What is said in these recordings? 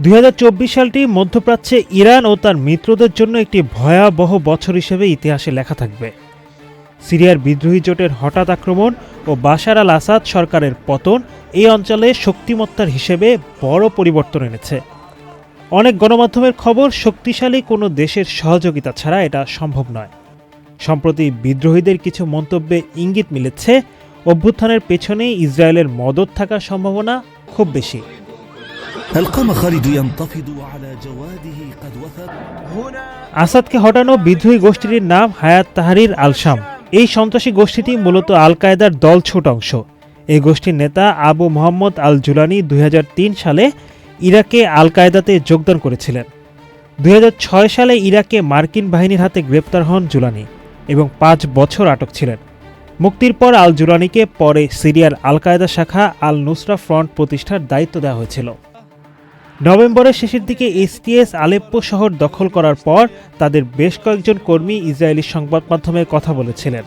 দুই হাজার চব্বিশ সালটি মধ্যপ্রাচ্যে ইরান ও তার মিত্রদের জন্য একটি ভয়াবহ বছর হিসেবে ইতিহাসে লেখা থাকবে। সিরিয়ার বিদ্রোহী জোটের হঠাৎ আক্রমণ ও বাশার আল আসাদ সরকারের পতন এই অঞ্চলে শক্তিমত্তার হিসেবে বড় পরিবর্তন এনেছে। অনেক গণমাধ্যমের খবর, শক্তিশালী কোনো দেশের সহযোগিতা ছাড়া এটা সম্ভব নয়। সম্প্রতি বিদ্রোহীদের কিছু মন্তব্যে ইঙ্গিত মিলেছে অভ্যুত্থানের পেছনে ইসরায়েলের মদত থাকার সম্ভাবনা খুব বেশি। আসাদকে হটানো বিদ্রোহী গোষ্ঠীটির নাম হায়াত তাহারির আলসাম এই সন্ত্রাসী গোষ্ঠীটি মূলত আল কায়দার দল ছোট অংশ। এই গোষ্ঠীর নেতা আবু মোহাম্মদ আল জুলানি দুই হাজার তিন সালে ইরাকে আল কায়দাতে যোগদান করেছিলেন। দুই হাজার ছয় সালে ইরাকে মার্কিন বাহিনীর হাতে গ্রেপ্তার হন জুলানি এবং পাঁচ বছর আটক ছিলেন। মুক্তির পর আল জুলানিকে পরে সিরিয়ার আল কায়দা শাখা আল নুসরা ফ্রন্ট প্রতিষ্ঠার দায়িত্ব দেওয়া হয়েছিল। নভেম্বরের শেষের দিকে এসটিএস আলেপ্পো শহর দখল করার পর তাদের বেশ কয়েকজন কর্মী ইসরায়েলি সংবাদ মাধ্যমে কথা বলেছিলেন।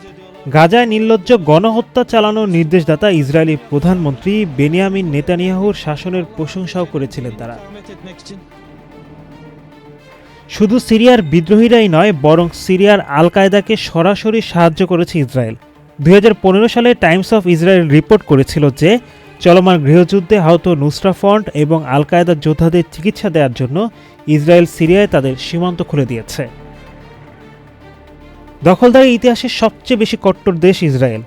গাজায় নির্লজ্জ গণহত্যা চালানোর নির্দেশদাতা ইসরায়েলি প্রধানমন্ত্রী বেনিয়ামিন নেতানিয়াহুর শাসনের প্রশংসাও করেছিলেন তারা। শুধু সিরিয়ার বিদ্রোহীরাই নয়, বরং সিরিয়ার আল কায়দাকে সরাসরি সাহায্য করেছে ইসরায়েল। দুই হাজার পনেরো সালে টাইমস অফ ইসরায়েল রিপোর্ট করেছিল যে চলমান গৃহযুদ্ধে আহত নুসরা ফ্রন্ট এবং আল কায়দার যোদ্ধাদের চিকিৎসা দেওয়ার জন্য ইসরায়েল সিরিয়ায় তাদের সীমান্ত খুলে দিয়েছে। দখলদারি ইতিহাসের সবচেয়ে বেশি কট্টর দেশ ইসরায়েল।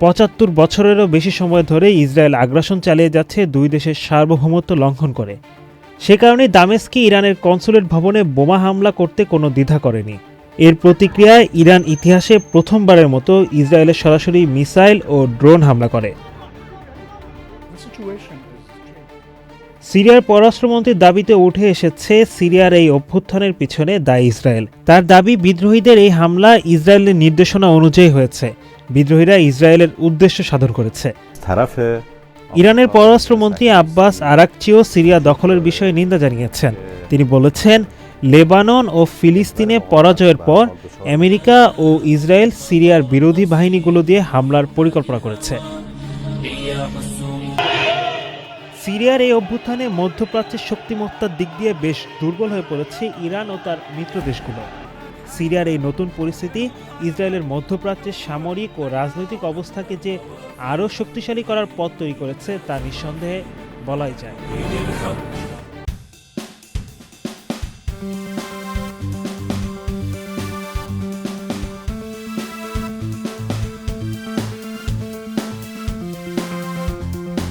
পঁচাত্তর বছরেরও বেশি সময় ধরে ইসরায়েল আগ্রাসন চালিয়ে যাচ্ছে দুই দেশের সার্বভৌমত্ব লঙ্ঘন করে। সে কারণে দামেস্কি ইরানের কনসুলেট ভবনে বোমা হামলা করতে কোনো দ্বিধা করেনি। এর প্রতিক্রিয়ায় ইরান ইতিহাসে প্রথমবারের মতো ইসরায়েলের সরাসরি মিসাইল ও ড্রোন হামলা করে। সিরিয়ার পররাষ্ট্রমন্ত্রীর দাবিতে উঠে এসেছে সিরিয়ার এই অভ্যুত্থানের পিছনে দায়ী ইসরায়েল। তার দাবি, বিদ্রোহীদের এই হামলা ইসরায়েলের নির্দেশনা অনুযায়ী হয়েছে। বিদ্রোহীরা ইসরায়েলের উদ্দেশ্য সাধন করেছে। ইরানের পররাষ্ট্রমন্ত্রী আব্বাস আরাকচিও সিরিয়া দখলের বিষয়ে নিন্দা জানিয়েছেন। তিনি বলেছেন লেবানন ও ফিলিস্তিনে পরাজয়ের পর আমেরিকা ও ইসরায়েল সিরিয়ার বিরোধী বাহিনীগুলো দিয়ে হামলার পরিকল্পনা করেছে। সিরিয়ার এই অভ্যুত্থানে মধ্যপ্রাচ্যের শক্তিমত্তার দিক দিয়ে বেশ দুর্বল হয়ে পড়েছে ইরান ও তার মিত্র দেশগুলো। সিরিয়ার এই নতুন পরিস্থিতি ইসরায়েলের মধ্যপ্রাচ্যের সামরিক ও রাজনৈতিক অবস্থাকে যে আরও শক্তিশালী করার পথ তৈরি করেছে তা নিঃসন্দেহে বলাই যায়। you